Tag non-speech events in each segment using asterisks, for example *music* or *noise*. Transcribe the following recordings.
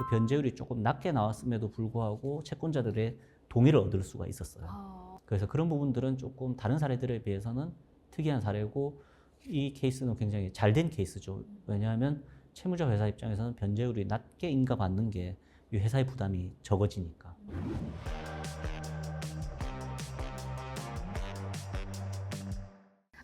그 변제율이 조금 낮게 나왔음에도 불구하고 채권자들의 동의를 얻을 수가 있었어요. 아, 그래서 그런 부분들은 조금 다른 사례들에 비해서는 특이한 사례고 이 케이스는 굉장히 잘 된 케이스죠. 왜냐하면 채무자 회사 입장에서는 변제율이 낮게 인가받는 게 이 회사의 부담이 적어지니까.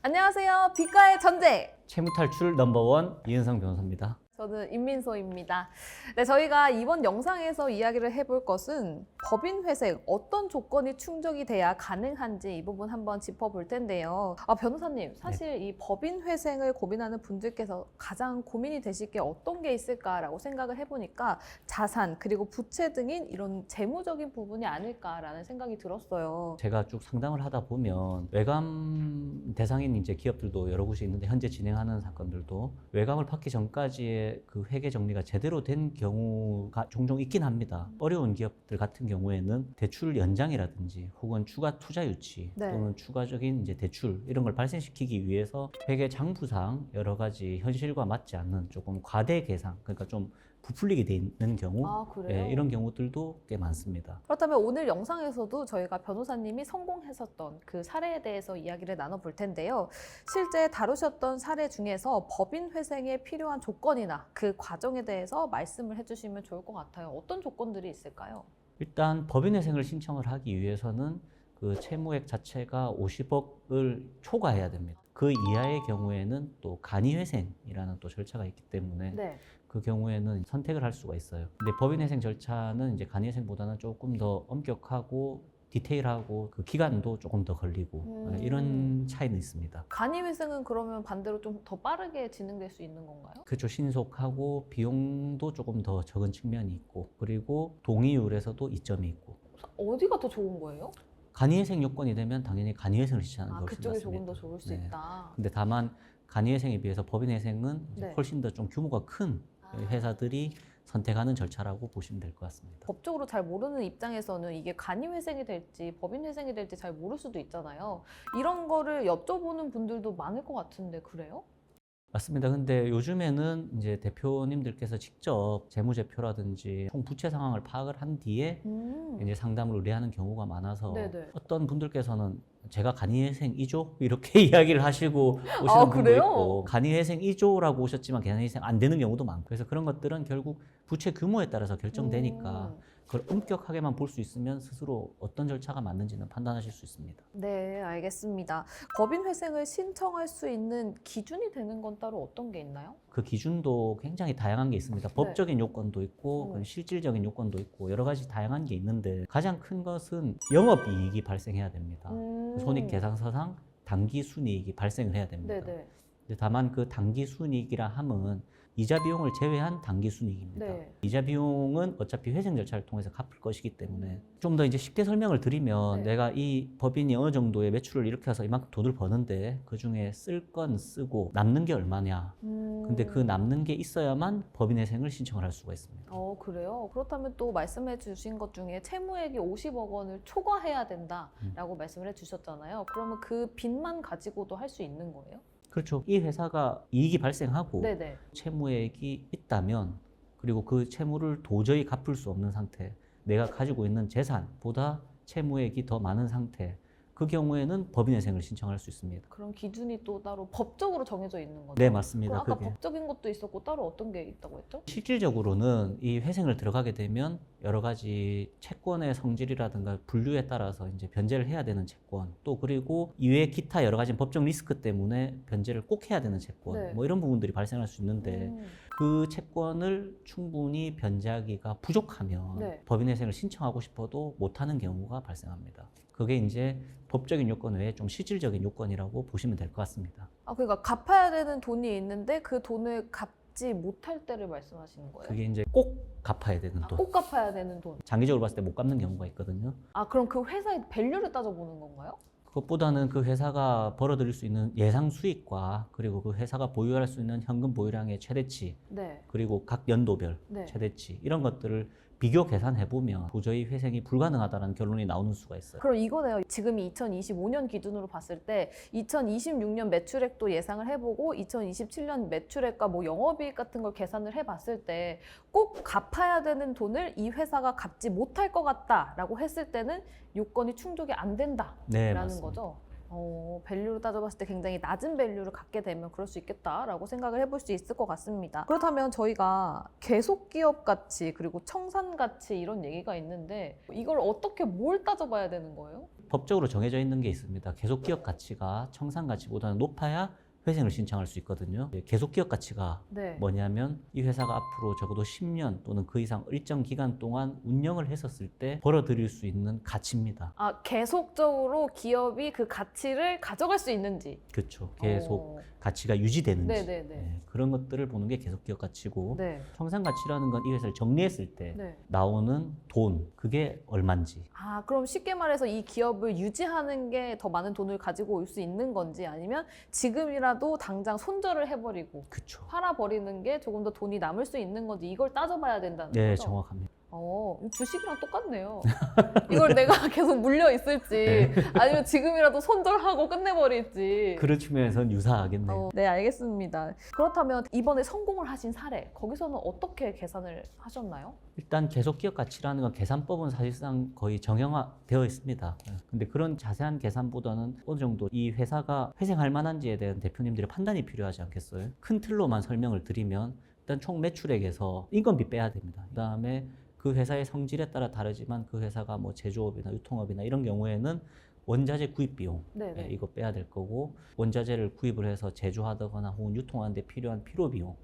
안녕하세요. 비과의 전제. 채무 탈출 넘버원 이은성 변호사입니다. 저는 임민소입니다. 네, 저희가 이번 영상에서 이야기를 해볼 것은 법인 회생 어떤 조건이 충족이 돼야 가능한지 이 부분 한번 짚어볼 텐데요. 아, 변호사님, 사실 이 법인 회생을 고민하는 분들께서 가장 고민이 되실 게 어떤 게 있을까라고 생각을 해보니까 자산 그리고 부채 등인 이런 재무적인 부분이 아닐까라는 생각이 들었어요. 제가 쭉 상담을 하다 보면 외감 대상인 이제 기업들도 여러 곳이 있는데 현재 진행하는 사건들도 외감을 받기 전까지의 그 회계 정리가 제대로 된 경우가 종종 있긴 합니다. 어려운 기업들 같은 경우에는 대출 연장이라든지 혹은 추가 투자 유치 네. 또는 추가적인 이제 대출 이런 걸 발생시키기 위해서 회계 장부상 여러 가지 현실과 맞지 않는 조금 과대 계상 그러니까 좀 부풀리게 돼 있는 경우 아, 그래요? 예, 이런 경우들도 꽤 많습니다. 그렇다면 오늘 영상에서도 저희가 변호사님이 성공했었던 그 사례에 대해서 이야기를 나눠볼 텐데요. 실제 다루셨던 사례 중에서 법인 회생에 필요한 조건이나 그 과정에 대해서 말씀을 해주시면 좋을 것 같아요. 어떤 조건들이 있을까요? 일단 법인 회생을 신청을 하기 위해서는 그 채무액 자체가 50억을 초과해야 됩니다. 그 이하의 경우에는 또 간이회생이라는 또 절차가 있기 때문에 네. 그 경우에는 선택을 할 수가 있어요. 근데 법인회생 절차는 이제 간이회생보다는 조금 더 엄격하고 디테일하고 그 기간도 조금 더 걸리고 음. 네, 이런 차이는 있습니다. 간이 회생은 그러면 반대로 좀 더 빠르게 진행될 수 있는 건가요? 그렇죠. 신속하고 비용도 조금 더 적은 측면이 있고 그리고 동의율에서도 이점이 있고 어디가 더 좋은 거예요? 간이회생 요건이 되면 당연히 간이회생을 아, 게 훨씬 그쪽이 낫습니다. 조금 더 좋을 수 네. 있다. 근데 다만 간이회생에 비해서 법인회생은 네. 훨씬 더 좀 규모가 큰 아. 회사들이 선택하는 절차라고 보시면 될 것 같습니다. 법적으로 잘 모르는 입장에서는 이게 간이 회생이 될지 법인 회생이 될지 잘 모를 수도 있잖아요. 이런 거를 여쭤보는 분들도 많을 것 같은데 그래요? 맞습니다. 근데 요즘에는 이제 대표님들께서 직접 재무제표라든지 총 부채 상황을 파악을 한 뒤에 음. 이제 상담을 의뢰하는 경우가 많아서 네네. 어떤 분들께서는 제가 간이회생 2조 이렇게 *laughs* 이야기를 하시고 오시는 아, 분도 그래요? 있고 간이회생 2조라고 오셨지만 간이회생 안 되는 경우도 많고 그래서 그런 것들은 결국 부채 규모에 따라서 결정되니까 음. 그걸 엄격하게만 볼 수 있으면 스스로 어떤 절차가 맞는지는 판단하실 수 있습니다. 네, 알겠습니다. 법인 회생을 신청할 수 있는 기준이 되는 건 따로 어떤 게 있나요? 그 기준도 굉장히 다양한 게 있습니다. 법적인 요건도 있고 네. 음. 그 실질적인 요건도 있고 여러 가지 다양한 게 있는데 가장 큰 것은 영업 이익이 발생해야 됩니다. 음. 손익 계산서상 당기 순이익이 발생을 해야 됩니다. 네네. 근데 다만 그 당기 순이익이라 함은 이자 비용을 제외한 당기 순이익입니다. 네. 이자 비용은 어차피 회생 절차를 통해서 갚을 것이기 때문에 좀 더 이제 쉽게 설명을 드리면 네. 내가 이 법인이 어느 정도의 매출을 일으켜서 이만큼 돈을 버는데 그 중에 쓸 건 쓰고 남는 게 얼마냐. 음. 근데 그 남는 게 있어야만 법인 회생을 신청을 할 수가 있습니다. 어, 그래요? 그렇다면 또 말씀해 주신 것 중에 채무액이 50억 원을 초과해야 음. 된다라고 말씀을 해 주셨잖아요. 그러면 그 빚만 가지고도 할 수 있는 거예요? 그렇죠. 이 회사가 이익이 발생하고 네네. 채무액이 있다면 그리고 그 채무를 도저히 갚을 수 없는 상태, 내가 가지고 있는 재산보다 채무액이 더 많은 상태, 그 경우에는 법인회생을 신청할 수 있습니다. 그런 기준이 또 따로 법적으로 정해져 있는 거죠? 네, 맞습니다. 그럼 아까 그게. 법적인 것도 있었고 따로 어떤 게 있다고 했죠? 실질적으로는 이 회생을 들어가게 되면 여러 가지 채권의 성질이라든가 분류에 따라서 이제 변제를 해야 되는 채권 또 그리고 이외에 기타 여러 가지 법적 리스크 때문에 변제를 꼭 해야 되는 채권 네. 뭐 이런 부분들이 발생할 수 있는데 음. 그 채권을 충분히 변제하기가 부족하면 네. 법인회생을 신청하고 싶어도 못하는 경우가 발생합니다. 그게 이제 법적인 요건 외에 좀 실질적인 요건이라고 보시면 될 것 같습니다. 아, 그러니까 갚아야 되는 돈이 있는데 그 돈을 갚지 못할 때를 말씀하시는 거예요? 그게 이제 꼭 갚아야 되는 아, 돈. 꼭 갚아야 되는 돈. 장기적으로 봤을 때 못 갚는 경우가 있거든요. 아, 그럼 그 회사의 밸류를 따져보는 건가요? 그것보다는 그 회사가 벌어들일 수 있는 예상 수익과 그리고 그 회사가 보유할 수 있는 현금 보유량의 최대치 네. 그리고 각 연도별 네. 최대치 이런 것들을 비교 계산해 보면 도저히 회생이 불가능하다는 결론이 나오는 수가 있어요. 그럼 이거네요. 지금이 2025년 기준으로 봤을 때 2026년 매출액도 예상을 해보고 2027년 매출액과 뭐 영업이익 같은 걸 계산을 해봤을 때 꼭 갚아야 되는 돈을 이 회사가 갚지 못할 것 같다라고 했을 때는 요건이 충족이 안 된다라는 네. 거죠. 어, 밸류로 따져봤을 때 굉장히 낮은 밸류를 갖게 되면 그럴 수 있겠다라고 생각을 해볼 수 있을 것 같습니다. 그렇다면 저희가 계속 기업 가치 그리고 청산 가치 이런 얘기가 있는데 이걸 어떻게 뭘 따져봐야 되는 거예요? 법적으로 정해져 있는 게 있습니다. 계속 기업 가치가 청산 가치보다는 높아야 회생을 신청할 수 있거든요. 예, 계속 기업 가치가 네. 뭐냐면 이 회사가 앞으로 적어도 10년 또는 그 이상 일정 기간 동안 운영을 했었을 때 벌어들일 수 있는 가치입니다. 아 계속적으로 기업이 그 가치를 가져갈 수 있는지. 그렇죠. 계속 어, 가치가 유지되는지 네네네. 예, 그런 것들을 보는 게 계속 기업 가치고 네. 청산 가치라는 건이 회사를 정리했을 때 네. 나오는 돈 그게 얼마인지 아 그럼 쉽게 말해서 이 기업을 유지하는 게 더 많은 돈을 가지고 올 수 있는 건지 아니면 지금이라도 당장 손절을 해버리고 그렇죠. 팔아버리는 게 조금 더 돈이 남을 수 있는 건지 이걸 따져봐야 된다는 네, 거죠. 정확합니다. 어, 주식이랑 똑같네요. *laughs* 이걸 내가 *laughs* 계속 물려 있을지 *laughs* 아니면 지금이라도 손절하고 끝내버릴지. 그런 측면에서는 유사하겠네요. 어, 네, 알겠습니다. 그렇다면 이번에 성공을 하신 사례, 거기서는 어떻게 계산을 하셨나요? 일단 계속 기업 가치라는 건 계산법은 사실상 거의 정형화되어 있습니다. 예, 근데 그런 자세한 계산보다는 어느 정도 이 회사가 회생할 만한지에 대한 대표님들의 판단이 필요하지 않겠어요? 큰 틀로만 설명을 드리면 일단 총 매출액에서 인건비 빼야 됩니다. 그다음에 그 회사의 성질에 따라 다르지만 그 회사가 뭐 제조업이나 유통업이나 이런 경우에는 원자재 구입 비용 네, 예, 네. 이거 빼야 될 거고 원자재를 구입을 해서 제조하거나 혹은 유통하는 데 필요한 필요 비용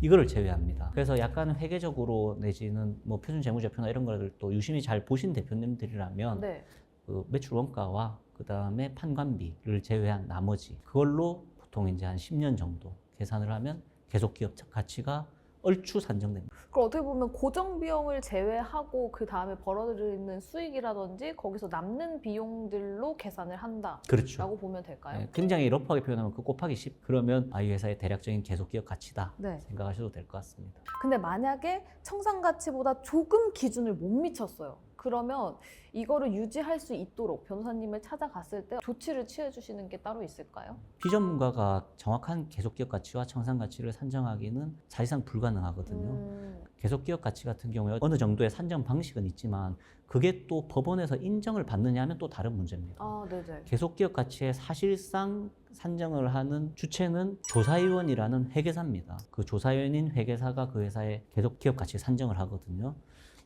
이거를 제외합니다. 그래서 약간 회계적으로 내지는 뭐 표준 재무제표나 이런 거를 또 유심히 잘 보신 대표님들이라면 네. 그 매출 원가와 그 다음에 판관비를 제외한 나머지 그걸로 보통 이제 한 10년 정도 계산을 하면 계속 기업 가치가 얼추 산정됩니다. 그럼 어떻게 보면 고정 비용을 제외하고 그 다음에 벌어들이는 수익이라든지 거기서 남는 비용들로 계산을 한다라고 그렇죠. 보면 될까요? 예, 굉장히 러프하게 표현하면 그 곱하기 10 그러면 아, 이 회사의 대략적인 계속 기업 가치다 네. 생각하셔도 될 것 같습니다. 근데 만약에 청산 가치보다 조금 기준을 못 미쳤어요. 그러면 이거를 유지할 수 있도록 변호사님을 찾아갔을 때 조치를 취해 주시는 게 따로 있을까요? 비전문가가 정확한 계속 기업 가치와 청산 가치를 산정하기는 사실상 불가능하거든요. 음, 계속 기업 가치 같은 경우에 어느 정도의 산정 방식은 있지만 그게 또 법원에서 인정을 받느냐 하면 또 다른 문제입니다. 아, 네네. 계속 기업 가치의 사실상 산정을 하는 주체는 조사위원이라는 회계사입니다. 그 조사위원인 회계사가 그 회사의 계속 기업 가치 산정을 하거든요.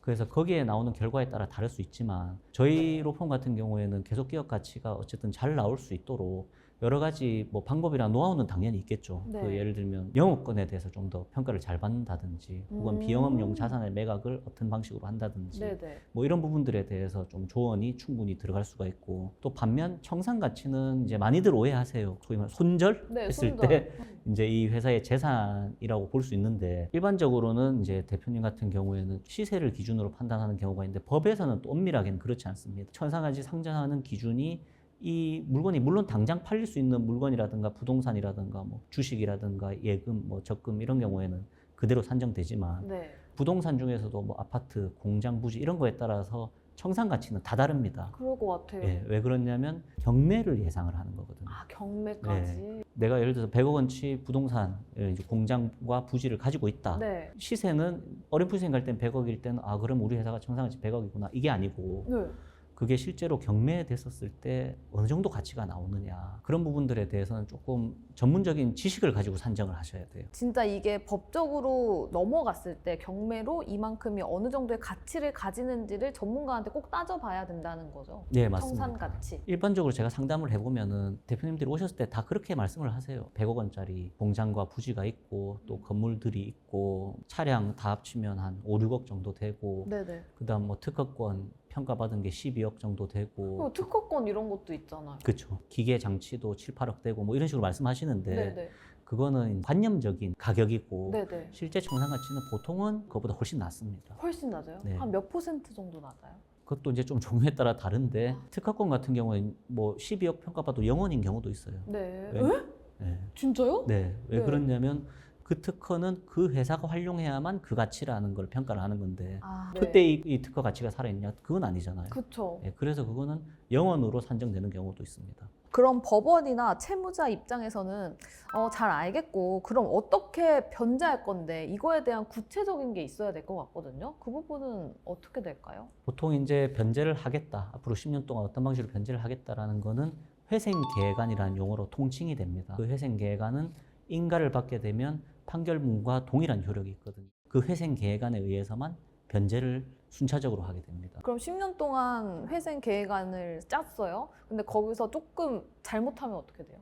그래서 거기에 나오는 결과에 따라 다를 수 있지만 저희 로펌 같은 경우에는 계속 기업 가치가 어쨌든 잘 나올 수 있도록 여러 가지 뭐 방법이나 노하우는 당연히 있겠죠. 네. 그 예를 들면 영업권에 대해서 좀 더 평가를 잘 받는다든지 혹은 음. 비영업용 자산의 매각을 어떤 방식으로 한다든지 네네. 뭐 이런 부분들에 대해서 좀 조언이 충분히 들어갈 수가 있고 또 반면 청산 가치는 이제 많이들 오해하세요. 소위 말 손절 네, 했을 손절. 때 이제 이 회사의 재산이라고 볼 수 있는데 일반적으로는 이제 대표님 같은 경우에는 시세를 기준으로 판단하는 경우가 있는데 법에서는 또 엄밀하게는 그렇지 않습니다. 천상가치 상장하는 기준이 이 물건이 물론 당장 팔릴 수 있는 물건이라든가 부동산이라든가 뭐 주식이라든가 예금 뭐 적금 이런 경우에는 그대로 산정되지만 네. 부동산 중에서도 뭐 아파트, 공장, 부지 이런 거에 따라서 청산 가치는 다 다릅니다. 그럴 것 같아요. 예, 왜 그러냐면 경매를 예상을 하는 거거든요. 아, 경매까지. 내가 예를 들어서 100억 원치 부동산, 예, 이제 공장과 부지를 가지고 있다. 네. 시세는 어렴풋이 생각할 땐 100억일 때는 아 그럼 우리 회사가 청산 가치 100억이구나 이게 아니고 네. 그게 실제로 경매됐었을 때 어느 정도 가치가 나오느냐 그런 부분들에 대해서는 조금 전문적인 지식을 가지고 산정을 하셔야 돼요. 진짜 이게 법적으로 넘어갔을 때 경매로 이만큼이 어느 정도의 가치를 가지는지를 전문가한테 꼭 따져봐야 된다는 거죠. 네 맞습니다. 청산 가치. 일반적으로 제가 상담을 해보면은 대표님들이 오셨을 때 다 그렇게 말씀을 하세요. 100억 원짜리 공장과 부지가 있고 또 건물들이 있고 차량 다 합치면 한 5, 6억 정도 되고 네네. 그다음 뭐 특허권 평가받은 게 12억 정도 되고 특허권 이런 것도 있잖아요. 그렇죠. 기계 장치도 7, 8억 되고 뭐 이런 식으로 말씀하시는데 네네. 그거는 관념적인 가격이고 네네. 실제 청산 가치는 보통은 그것보다 훨씬 낮습니다. 훨씬 낮아요? 네. 한 몇 퍼센트 정도 낮아요? 그것도 이제 좀 종류에 따라 다른데 특허권 같은 경우는 뭐 12억 평가받도 0원인 경우도 있어요. 네. 왜? 에? 네. 진짜요? 네. 왜 네. 그러냐면 그 특허는 그 회사가 활용해야만 그 가치라는 걸 평가를 하는 건데 아, 그때 이, 이 특허 가치가 살아있냐? 그건 아니잖아요. 그렇죠. 예, 그래서 그거는 영원으로 산정되는 경우도 있습니다. 그럼 법원이나 채무자 입장에서는 어, 잘 알겠고 그럼 어떻게 변제할 건데 이거에 대한 구체적인 게 있어야 될 것 같거든요. 그 부분은 어떻게 될까요? 보통 이제 변제를 하겠다. 앞으로 10년 동안 어떤 방식으로 변제를 하겠다라는 거는 회생 계획안이라는 용어로 통칭이 됩니다. 그 회생 계획안은 인가를 받게 되면 판결문과 동일한 효력이 있거든요. 그 회생 계획안에 의해서만 변제를 순차적으로 하게 됩니다. 그럼 10년 동안 회생 계획안을 짰어요. 근데 거기서 조금 잘못하면 어떻게 돼요?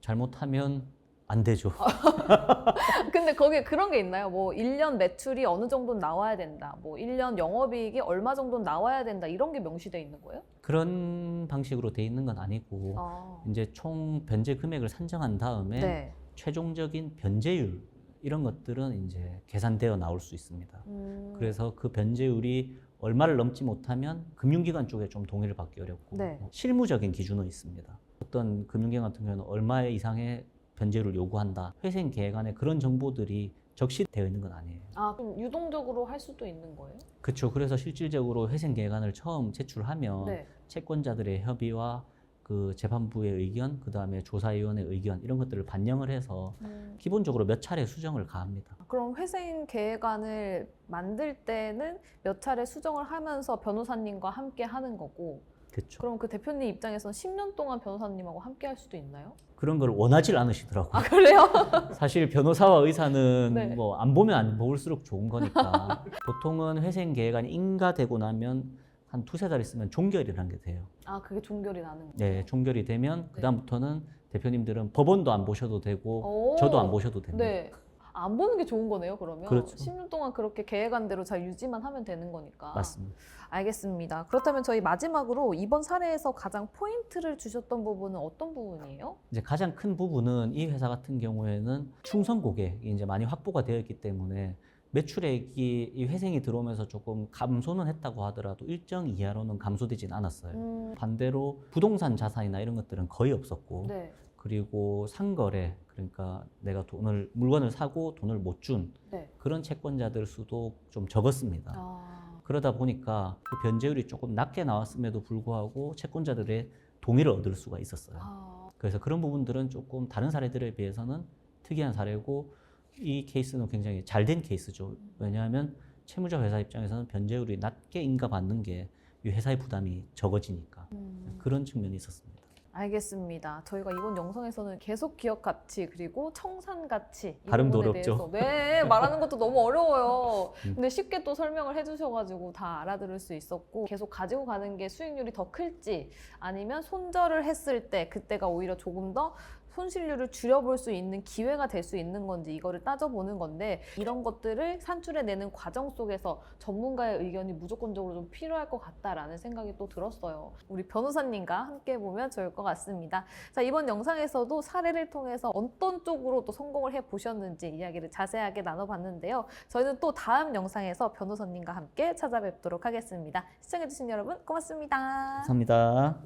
잘못하면 안 되죠. *laughs* 근데 거기에 그런 게 있나요? 뭐 1년 매출이 어느 정도 나와야 된다. 뭐 1년 영업이익이 얼마 정도 나와야 된다. 이런 게 명시돼 있는 거예요? 그런 방식으로 돼 있는 건 아니고 아. 이제 총 변제 금액을 산정한 다음에 네. 최종적인 변제율 이런 것들은 이제 계산되어 나올 수 있습니다. 음. 그래서 그 변제율이 얼마를 넘지 못하면 금융기관 쪽에 좀 동의를 받기 어렵고 네. 뭐 실무적인 기준은 있습니다. 어떤 금융기관 같은 경우는 얼마 이상의 변제율을 요구한다. 회생 계획 안에 그런 정보들이 적시되어 있는 건 아니에요. 아, 그럼 유동적으로 할 수도 있는 거예요? 그렇죠. 그래서 실질적으로 회생 계획안을 처음 제출하면 네. 채권자들의 협의와 그 재판부의 의견, 그 다음에 조사위원회 의견 이런 것들을 반영을 해서 음. 기본적으로 몇 차례 수정을 가합니다. 그럼 회생 계획안을 만들 때는 몇 차례 수정을 하면서 변호사님과 함께 하는 거고 그렇죠. 그럼 그 대표님 입장에서는 10년 동안 변호사님하고 함께 할 수도 있나요? 그런 걸 원하질 않으시더라고요. 아 그래요? *laughs* 사실 변호사와 의사는 네. 뭐안 보면 안 볼수록 좋은 거니까 *laughs* 보통은 회생 계획안이 인가되고 나면 한 두세 달 있으면 종결이 라는 게 돼요. 아 그게 종결이 나는 거예요? 네, 종결이 되면 네. 그다음부터는 대표님들은 법원도 안 보셔도 되고 오. 저도 안 보셔도 됩니다. 네. 안 보는 게 좋은 거네요, 그러면. 그렇죠. 10년 동안 그렇게 계획안대로 잘 유지만 하면 되는 거니까. 맞습니다. 알겠습니다. 그렇다면 저희 마지막으로 이번 사례에서 가장 포인트를 주셨던 부분은 어떤 부분이에요? 이제 가장 큰 부분은 이 회사 같은 경우에는 충성 고객이 이제 많이 확보가 되어 있기 때문에 매출액이 이 회생이 들어오면서 조금 감소는 했다고 하더라도 일정 이하로는 감소되진 않았어요. 음, 반대로 부동산 자산이나 이런 것들은 거의 없었고 네. 그리고 상거래 그러니까 내가 돈을 물건을 사고 돈을 못준 네. 그런 채권자들 수도 좀 적었습니다. 아, 그러다 보니까 그 변제율이 조금 낮게 나왔음에도 불구하고 채권자들의 동의를 얻을 수가 있었어요. 아, 그래서 그런 부분들은 조금 다른 사례들에 비해서는 특이한 사례고 이 케이스는 굉장히 잘 된 케이스죠. 왜냐하면 채무자 회사 입장에서는 변제율이 낮게 인가받는 게 이 회사의 부담이 적어지니까 음. 그런 측면이 있었습니다. 알겠습니다. 저희가 이번 영상에서는 계속 기업 가치 그리고 청산 가치 이 발음도 부분에 어렵죠? 대해서 네 말하는 것도 너무 어려워요. 음. 근데 쉽게 또 설명을 해주셔가지고 다 알아들을 수 있었고 계속 가지고 가는 게 수익률이 더 클지 아니면 손절을 했을 때 그때가 오히려 조금 더 손실률을 줄여볼 수 있는 기회가 될 수 있는 건지 이거를 따져보는 건데 이런 것들을 산출해내는 과정 속에서 전문가의 의견이 무조건적으로 좀 필요할 것 같다라는 생각이 또 들었어요. 우리 변호사님과 함께 보면 좋을 것 같습니다. 자 이번 영상에서도 사례를 통해서 어떤 쪽으로 또 성공을 해 보셨는지 이야기를 자세하게 나눠봤는데요. 저희는 또 다음 영상에서 변호사님과 함께 찾아뵙도록 하겠습니다. 시청해주신 여러분 고맙습니다. 감사합니다.